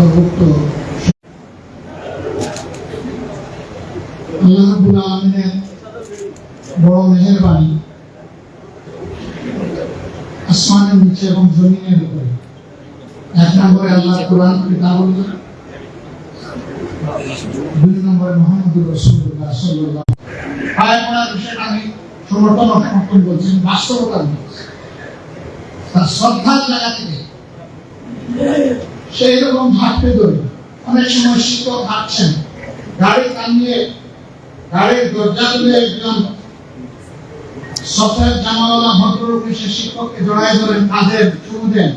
সর্বোক্ত আল্লাহ রাব্বুল বড় মেহেরবানি আসমানের নিচে এবং জমিনের উপরে। এক নম্বরে আল্লাহ কোরআন কিতাবুল্লাহ দুই নম্বরে মোহাম্মদুর রাসূলুল্লাহ সাল্লাল্লাহু আয়াত পড়ার আমি সমর্থন সমর্থন বলছেন বাস্তবতা তার শ্রদ্ধার জায়গা থেকে সেই রকম হাঁটতে ধরে। অনেক সময় শিক্ষক হাঁটছেন গাড়ি টানিয়ে গাড়ির দরজা তুলে একজন সফেদ জামাওয়ালা ভদ্রলোক এসে শিক্ষককে জড়াই ধরেন কাঁধের চুমু দেন।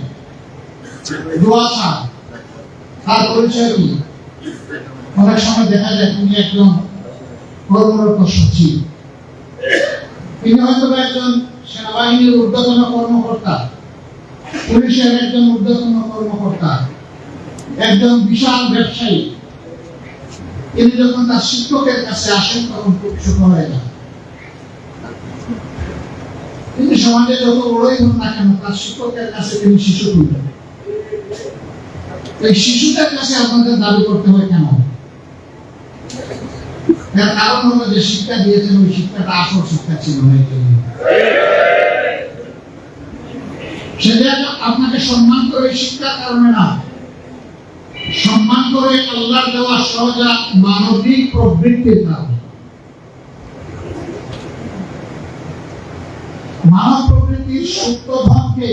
তার পরিচয় অনেক সময় দেখা যায় তিনি একজন কর্মরত সচিব। তিনি হয়তো একজন সেনাবাহিনীর ঊর্ধ্বতন কর্মকর্তা, পুলিশের একজন ঊর্ধ্বতন কর্মকর্তা। একজন বিশাল ব্যবসায়ী। তিনি যখন তার শিক্ষকের কাছে আসেন, তখন খুব ছোট হয়ে যান তিনি সমাজে যত বড়ই হন না কেন, তার শিক্ষকের কাছে তিনি শিশু তুলবেন। এই শিশুদের কাছে আপনাদের দাবি করতে হয় কেন? এর কারণ হলো যে শিক্ষা দিয়েছেন, ওই শিক্ষাটা আসল শিক্ষা ছিল সেটা আপনাকে সম্মান করে শিক্ষার কারণে না সম্মান করে আল্লাহ দেওয়া সহজা মানবিক প্রবৃত্তির কারণে। মানব প্রকৃতির সুপ্ত ধনকে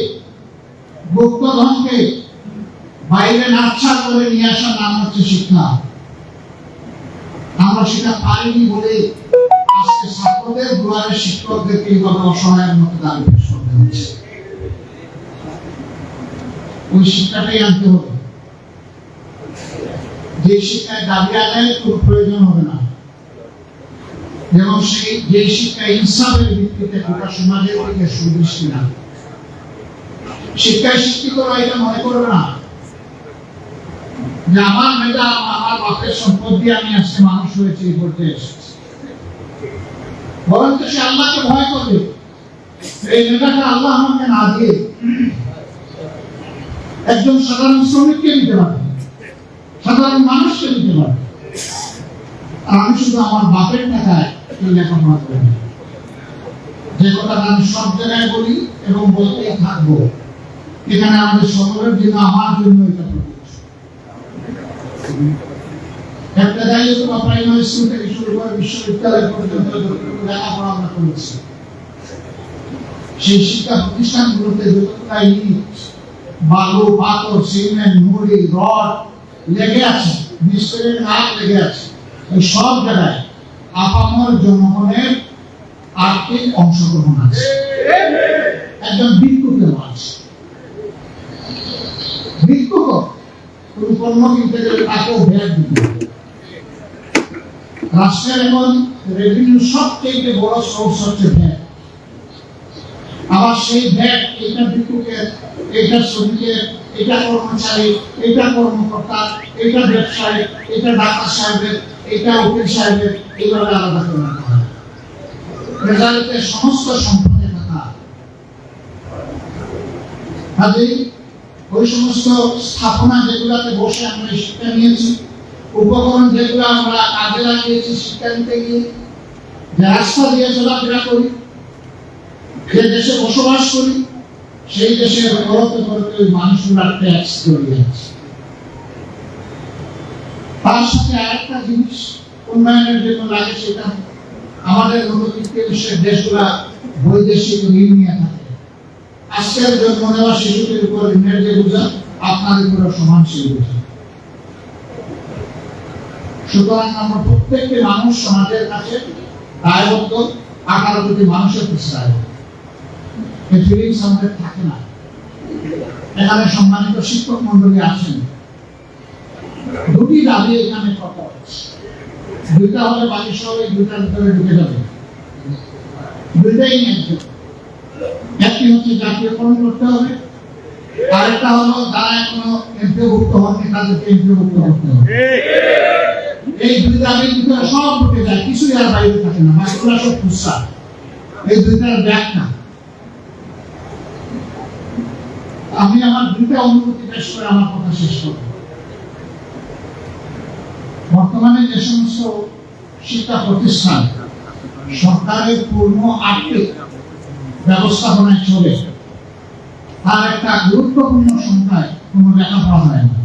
গুপ্ত ধনকে বাইরে নাচ্ছা করে নিয়ে আসা নাম হচ্ছে শিক্ষা। আমরা সেটা পারিনি বলে আজকে ছাত্রদের দুয়ারে শিক্ষকদেরকে এইভাবে অসহায়ের মতো দাবি করতে হচ্ছে। ওই শিক্ষাটাই আনতে হবে। যে শিক্ষায় দাবি আদায়ের প্রয়োজন হবে না। এবং সেই যে ইনসাফের ভিত্তিতে গোটা সমাজের সুদৃষ্টি না। শিক্ষায় এটা মনে করবে না। যে আমার মেয়েটা আমার বাপের সম্পদ দিয়ে আমি আজকে মানুষ হয়েছে, এই এসেছি। বরঞ্চ সে আল্লাহকে ভয় করবে। এই মেয়েটাকে আল্লাহ আমাকে না দিয়ে একজন সাধারণ শ্রমিককে নিতে পারে। দিতে পারে আর আমি শুধু আমার বাপের টাকায় যে আমি সব জায়গায় বলি এবং থাকব, এখানে আমাদের সকলের জন্য আমার জন্য এটা একটা বিশ্ববিদ্যালয় পর্যন্ত সেই শিক্ষা প্রতিষ্ঠানগুলোতে বালু সিমেন্ট, মুড়ি লেগে আছে মিস্ত্রির হাত লেগে আছে। এই সব জায়গায় আপামর জনগণের আর্থিক অংশগ্রহণ আছে। একজন ভিক্ষুকের আছে ভিক্ষুক কোন পণ্য কিনতে গেলে তাকেও ভ্যাট দিতে। রাষ্ট্রের এখন রেভিনিউ সবচেয়ে বড় সোর্স হচ্ছে ভ্যাট আবার সেই এটা ভিক্ষুকের, এটা শ্রমিকের, এটা কর্মচারী, এটা কর্মকর্তা, এটা ব্যবসায়ী, এটা ডাক্তার সাহেবের, এটা উকিল সাহেবের, এইভাবে আলাদা করে রাখা হয়। রেজাল্টে সমস্ত ওই সমস্ত স্থাপনা যেগুলাতে বসে আমরা শিক্ষা নিয়েছি, উপকরণ যেগুলো আমরা কাজে লাগিয়েছি শিক্ষা নিতে গিয়ে রাস্তা দিয়ে চলাফেরা করি যে দেশে বসবাস করি, সেই দেশের করতে করতে ওই মানুষগুলা ট্যাক্স জড়িয়ে আছে তার সাথে আরেকটা জিনিস উন্নয়নের জন্য লাগে সেটা, আমাদের তৃতীয় বিশ্বের দেশগুলা বৈদেশিক ঋণ নিয়ে থাকে। আজকের জন্ম নেওয়া শিশুটির উপর ঋণের যে বোঝা, আপনাদের উপর সমান সেই সুতরাং আমরা প্রত্যেকটি মানুষ সমাজের কাছে দায়বদ্ধ, আঠারো কোটি মানুষের পিছিয়ে দায়বদ্ধ। থাকে না। এখানে সম্মানিত শিক্ষক মন্ডলী আছেন। দুটি দাবি এখানে কথা হচ্ছে দুইটা হলে বাকি সব এই দুইটার ভিতরে ঢুকে যাবে। দুইটাই একটি হচ্ছে করতে হবে, আরেকটা হলো যারা এখনও তাদেরকে করতে হবে। এই দুই দাবির ভিতরে সব ঢুকে যায়, কিছুই আর বাইরে থাকে না বাকিগুলো সব এই দুইটার ব্যাগ না আমি আমার দুইটা অনুভূতি পেশ করে আমার কথা শেষ করব বর্তমানে যে সমস্ত শিক্ষা প্রতিষ্ঠান সরকারের পূর্ণ আর্থিক ব্যবস্থাপনায় চলে, তার একটা গুরুত্বপূর্ণ সংখ্যায় কোনো লেখাপড়া হয় না।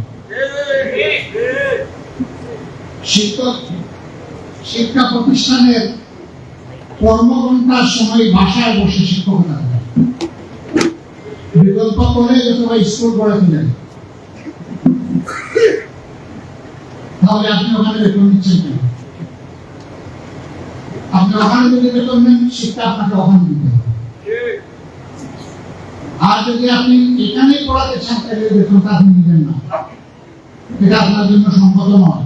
শিক্ষা প্রতিষ্ঠানের কর্মঘণ্টার সময় বাসায় বসে শিক্ষকতা করে। বিকল্প করে অথবা স্কুল গড়ে তুলেন তাহলে আপনি ওখানে বেতন দিচ্ছেন কেন? আপনি ওখানে যদি বেতন নেন শিক্ষা আপনাকে ওখানে দিতে আর যদি আপনি এখানেই পড়াতে চান, তাহলে বেতনটা আপনি দিবেন না। এটা আপনার জন্য সম্মত নয়।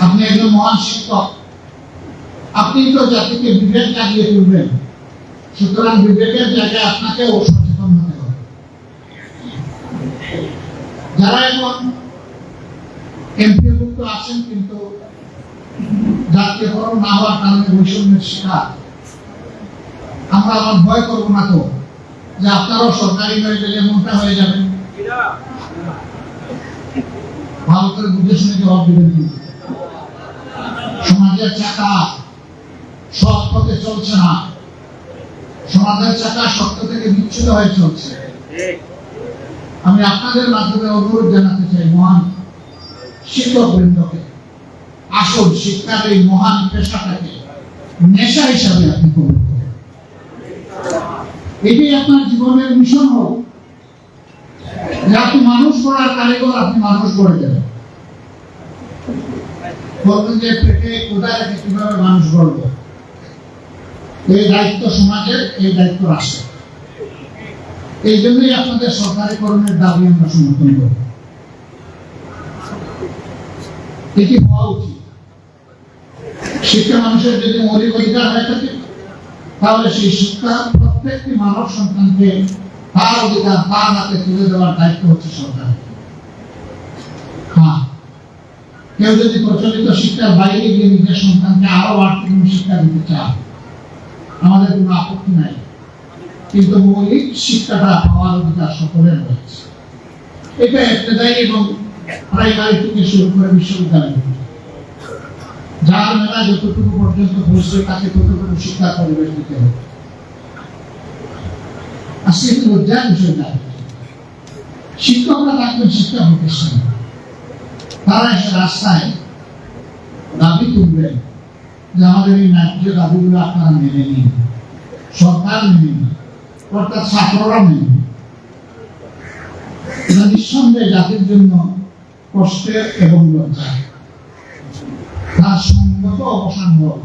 আপনি একজন মহান শিক্ষক। আপনি তো জাতিকে বিবেক জাগিয়ে তুলবেন। সুতরাং বিবেকের জায়গায় আপনাকেও সচেতন হতে হবে যারা এখন এমপিভুক্ত আছেন কিন্তু জাতীয়করণ না হওয়ার কারণে বৈষম্যের শিকার। আমরা আবার ভয় করব না তো যে আপনারাও সরকারি হয়ে গেলে এমনটা হয়ে যাবেন ভালো করে বুঝে শুনে জবাব দেবেন সমাজের চাকা সৎ পথে চলছে না। সমাজের চাকা সত্য থেকে বিচ্ছুত হয়ে চলছে। আমি আপনাদের মাধ্যমে অনুরোধ জানাতে চাই মহান শিক্ষক বৃন্দকে। আসল শিক্ষার এই মহান পেশাটাকে নেশা হিসাবে আপনি করুন। এটাই আপনার জীবনের মিশন হোক। যে আপনি মানুষ গড়ার কারিগর, আপনি মানুষ গড়ে দেবেন বলবেন যে পেটে কোথায় রেখে কীভাবে মানুষ গড়ব এই দায়িত্ব সমাজের, এই দায়িত্ব রাষ্ট্রের। এই জন্যই আপনাদের সরকারিকরণের দাবি আমরা সমর্থন করব এটি হওয়া উচিত? শিক্ষা মানুষের যদি মৌলিক অধিকার হয়ে থাকে, তাহলে সেই শিক্ষা প্রত্যেকটি মানব সন্তানকে তার অধিকার, তার হাতে তুলে দেওয়ার দায়িত্ব হচ্ছে সরকার হ্যাঁ। কেউ যদি প্রচলিত শিক্ষার বাইরে গিয়ে নিজের সন্তানকে আরও আর্থিক শিক্ষা দিতে চায়, আমাদের কোনো আপত্তি নাই। কিন্তু মৌলিক শিক্ষাটা পাওয়ার অধিকার সকলের রয়েছে এটা একটাই এবং প্রাইমারি থেকে শুরু করে বিশ্ববিদ্যালয়। যার মেলা যতটুকু পর্যন্ত পৌঁছবে তাকে ততটুকু শিক্ষার পরিবেশ দিতে হবে। না। শিক্ষকরা শিক্ষা দাবি আমাদের এই ন্যায্য দাবিগুলো আপনারা মেনে নিন। সরকার মেনে নিন। অর্থাৎ ছাত্ররা এটা নিঃসন্দেহে জাতির জন্য কষ্টের এবং লজ্জা তার সঙ্গত অবসান হওয়া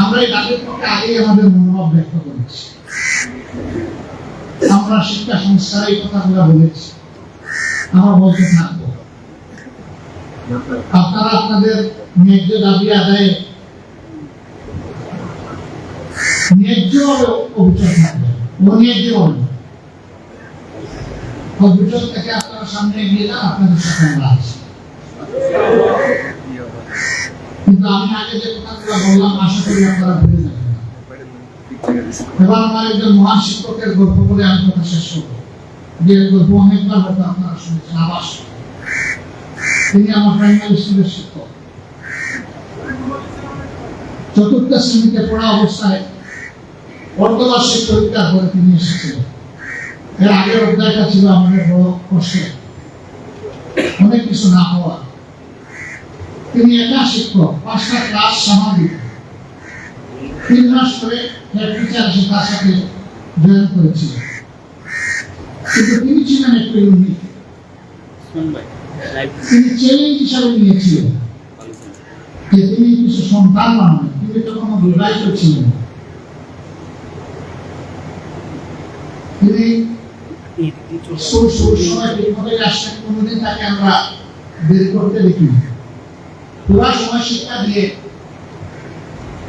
আমরা এই দাবির পক্ষে আগেই আমাদের মনোভাব ব্যক্ত করেছি। আমরা শিক্ষা সংস্কার এই কথাগুলো বলেছি। আমরা বলতে থাকব। আপনারা আপনাদের ন্যায্য দাবি আদায়ে ন্যায্য অভিযোগ থাকবে। থেকে। সামনে আপনাদের সাথে আমরা আছি। কিন্তু আমি আগে যে কথাগুলো বললাম, আশা করি আপনারা ভুলে যাবেন এবার আমার একজন শিক্ষকের গল্প বলে আমি কথা শেষ যে গল্প অনেকবার হয়তো আপনারা শুনেছেন তিনি আমার প্রাইমারি স্কুলের শিক্ষক। চতুর্থ শ্রেণীতে পড়া অবস্থায় অর্ধবার্ষিক পরীক্ষার পরে তিনি এসেছিলেন। এর আগের অধ্যায়টা ছিল আমাদের বড় অনেক কিছু না হওয়া। তিনি একা শিক্ষক, পাঁচটা ক্লাস তিন মাস পরে হেড টিচার এসে তার সাথে জয়েন করেছিলেন কিন্তু তিনি ছিলেন একটু ইউনিক তিনি চ্যালেঞ্জ হিসাবে নিয়েছিলেন। যে তিনি কিছু সন্তান বানাবেন, তিনি তখন বিবাহিত ছিলেন না। তিনি সময় ঠিকমতোই আসছেন কোনোদিন তাকে আমরা দেরি করতে দেখিনি পুরা সময় শিক্ষা দিয়ে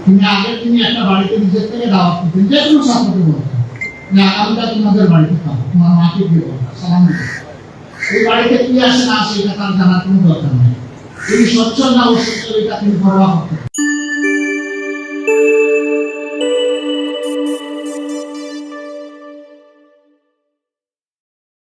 তিনি আগের দিনই একটা বাড়িতে নিজের থেকে দাওয়াত দিতেন যে কোনো ছাত্রকে বলতেন যে আগামীকাল তোমাদের বাড়িতে খাব তোমার মাকে বলবা সালাম এই বাড়িতে কি আসে না আসে এটা তার জানার কোনো দরকার নেই। তিনি সচ্ছল না অসচ্ছল এটা তিনি পরোয়া করতেন